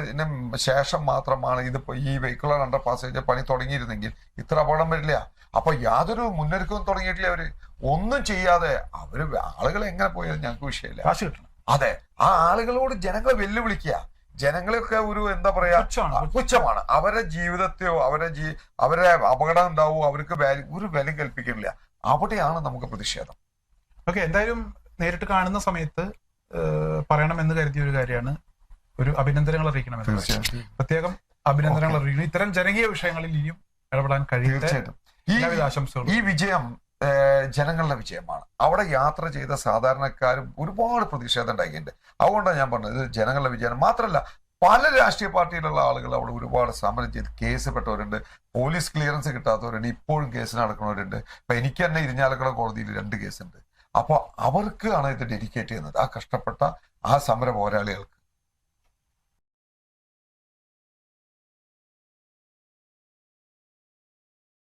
ശേഷം മാത്രമാണ് ഇത് ഈ വെഹിക്കുലർ അണ്ടർ പാസേജ് പണി തുടങ്ങിയിരുന്നെങ്കിൽ ഇത്ര അപകടം വരില്ല. അപ്പൊ യാതൊരു മുന്നൊരുക്കവും തുടങ്ങിയിട്ടില്ല അവർ. ഒന്നും ചെയ്യാതെ അവർ ആളുകൾ എങ്ങനെ പോയാലും ഞങ്ങൾക്ക് വിഷയമില്ല. കാശ് കിട്ടണം. അതെ. ആ ആളുകളോട് ജനങ്ങളെ വെല്ലുവിളിക്കുക. ജനങ്ങളെയൊക്കെ ഒരു എന്താ പറയാ പുച്ഛമാണ്. അവരുടെ അവരെ ജീവിതത്തെയോ അവരെ ജീ അവരെ അപകടം ഉണ്ടാവോ അവർക്ക് വാല്യൂ ഒരു വില കൽപ്പിക്കുന്നില്ല. അവിടെയാണ് നമുക്ക് പ്രതിഷേധം. ഓക്കെ എന്തായാലും നേരിട്ട് കാണുന്ന സമയത്ത് പറയണമെന്ന് കരുതിയ ഒരു കാര്യമാണ്. ഒരു അഭിനന്ദനങ്ങൾ അറിയിക്കണം പ്രത്യേകം അഭിനന്ദനങ്ങൾ അറിയിക്കണം. ഇത്തരം ജനകീയ വിഷയങ്ങളിൽ ഇനിയും ഇടപെടാൻ കഴിയും ഈ വിജയം ജനങ്ങളുടെ വിജയമാണ്. അവിടെ യാത്ര ചെയ്ത സാധാരണക്കാരും ഒരുപാട് പ്രതിഷേധം ഉണ്ടാക്കിയിട്ടുണ്ട് അതുകൊണ്ടാണ് ഞാൻ പറഞ്ഞത് ഇത് ജനങ്ങളുടെ വിജയം മാത്രമല്ല പല രാഷ്ട്രീയ പാർട്ടിയിലുള്ള ആളുകൾ അവിടെ ഒരുപാട് സമരം ചെയ്ത് കേസ് പെട്ടവരുണ്ട് പോലീസ് ക്ലിയറൻസ് കിട്ടാത്തവരുണ്ട്. ഇപ്പോഴും കേസ് നടക്കുന്നവരുണ്ട്. ഇപ്പൊ എനിക്ക് തന്നെ ഇരിഞ്ഞാലക്കുട കോടതിയിൽ രണ്ട് കേസുണ്ട്. അപ്പോൾ ആണ് ഇത് ഡെഡിക്കേറ്റ് ചെയ്യുന്നത്. ആ കഷ്ടപ്പെട്ട ആ സമര പോരാളികൾക്ക്.